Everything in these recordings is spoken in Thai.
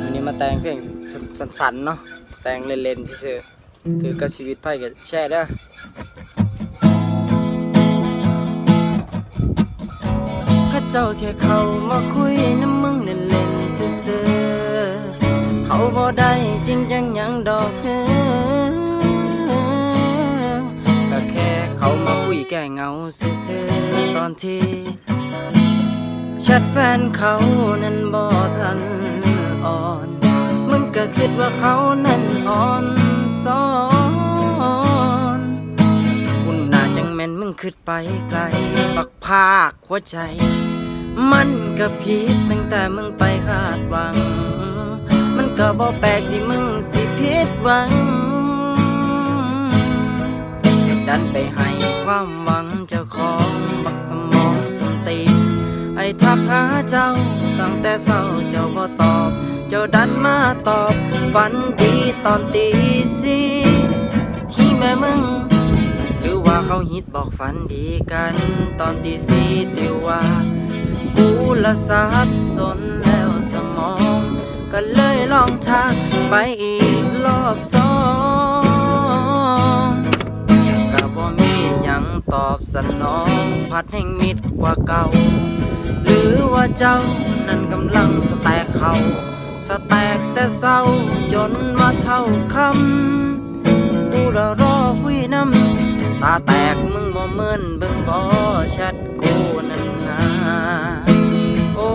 วันนี้มาแต่งเพลงสั้นๆเนาะแต่งเล่นๆเฉยๆคือกับชีวิตไพ่กับแช่เด้อข้าเจ้าแค่เขามาคุยน้ำมึงเล่นๆซื่อๆเขาบ่ได้จริงจังยังดอกเฮ้อก็แค่เขามาคุยแก้เงาซื่อๆตอนที่แชัดแฟนเขานั้นบ่ทัน ก็คิดว่าเขานั้นอ่อนซ้อนคุณน่าจังแม่นมึงคิดไปไกล บักภาคหัวใจ มันก็ผิดตั้งแต่มึงไปคาดหวัง มันก็บ่แปลกที่มึงสิผิดหวัง ดันไปให้ความหวังเจ้าของบักสมองสมตีไอ้ทักหาเจ้าตั้งแต่เศร้าเจ้าบ่ตอบ เจ้าดัน ตอบฝันดีตอนตีสี่ฮีแม่มึง หรือว่าเขาฮิตบอกฝันดีกัน ตอนตีสี่ติว่า กูละสับสนแล้วสมอง ก็เลยลองทักไปอีกรอบสองก็บ่มีหยังตอบสนอง พัดแห่งมิดกว่าเก่า หรือว่าเจ้านั้นกำลังสแตกเขา สแตกแต่เศร้าจนมาเท่าคำกูรอรอคุยน้ำตาแตกมึงบ่เมินเบิ่งบ่ชัดกูนั่นนาโอ้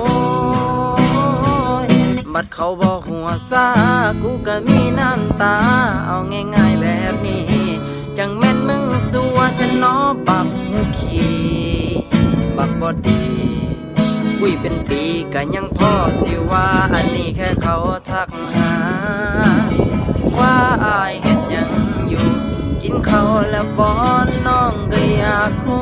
ยบัดเขาบอหัวซากูก็มีน้ำตา เอาง่ายๆแบบนี้ จังแม่นมึงสัวจะนอบักหูขี่บักบอดี คุยเป็นปีก็ยังพ่อสิว่า อันนี้แค่เขาทักหา ว่าอายเห็ดยังอยู่ กินเขาแล้วบอนน้องก็อยากคู